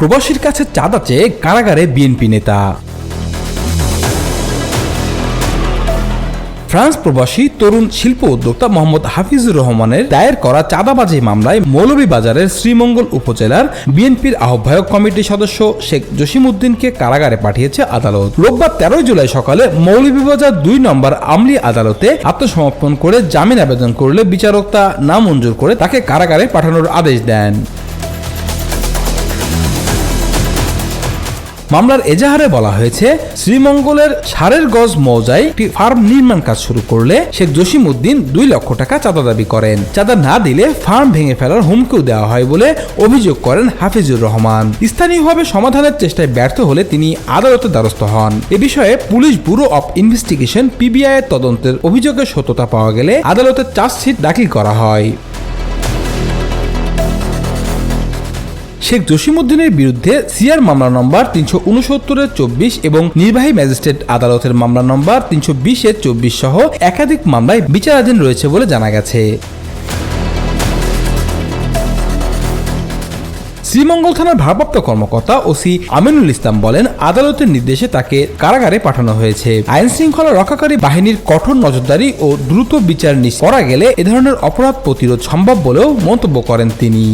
প্রবাসীর কাছে চাঁদা চেয়ে কারাগারে বিএনপি নেতা। ফ্রান্স প্রবাসী তরুণ শিল্প উদ্যোক্তা মোহাম্মদ হাফিজুর রহমানের দায়ের করা চাঁদাবাজি মামলায় মৌলভীবাজারের শ্রীমঙ্গল উপজেলার বিএনপির আহ্বায়ক কমিটির সদস্য শেখ জসিমউদ্দিনকে কারাগারে পাঠিয়েছে আদালত। রোববার তেরোই জুলাই সকালে মৌলভীবাজার দুই নম্বর আমলি আদালতে আত্মসমর্পণ করে জামিন আবেদন করলে বিচারক তা নামঞ্জুর করে তাকে কারাগারে পাঠানোর আদেশ দেন। মামলার এজাহারে বলা হয়েছে, শ্রীমঙ্গলের সারের গজ মৌজায় একটি ফার্ম নির্মাণ কাজ শুরু করলে শেখ জসিম উদ্দিন দুই লক্ষ টাকা চাঁদা দাবি করেন। চাঁদা না দিলে ফার্ম ভেঙে ফেলার হুমকিও দেওয়া হয় বলে অভিযোগ করেন হাফিজুর রহমান। স্থানীয়ভাবে সমাধানের চেষ্টায় ব্যর্থ হলে তিনি আদালতে দ্বারস্থ হন। এ বিষয়ে police bureau of investigation, PBI এর তদন্তের অভিযোগের সত্যতা পাওয়া গেলে আদালতে চার্জশিট দাখিল করা হয়। শেখ জসিমউদ্দিনের বিরুদ্ধে সিআর মামলা নম্বর তিনশো উনসত্তরের চব্বিশ এবং নির্বাহী ম্যাজিস্ট্রেট আদালতের মামলা নম্বর তিনশো বিশের চব্বিশ সহ একাধিক মামলায় বিচারাধীন রয়েছে বলে জানা গেছে। শ্রীমঙ্গল থানার ভারপ্রাপ্ত কর্মকর্তা ওসি আমিনুল ইসলাম বলেন, আদালতের নির্দেশে তাকে কারাগারে পাঠানো হয়েছে। আইন শৃঙ্খলা রক্ষাকারী বাহিনীর কঠোর নজরদারি ও দ্রুত বিচার করা গেলে এ ধরনের অপরাধ প্রতিরোধ সম্ভব বলেও মন্তব্য করেন তিনি।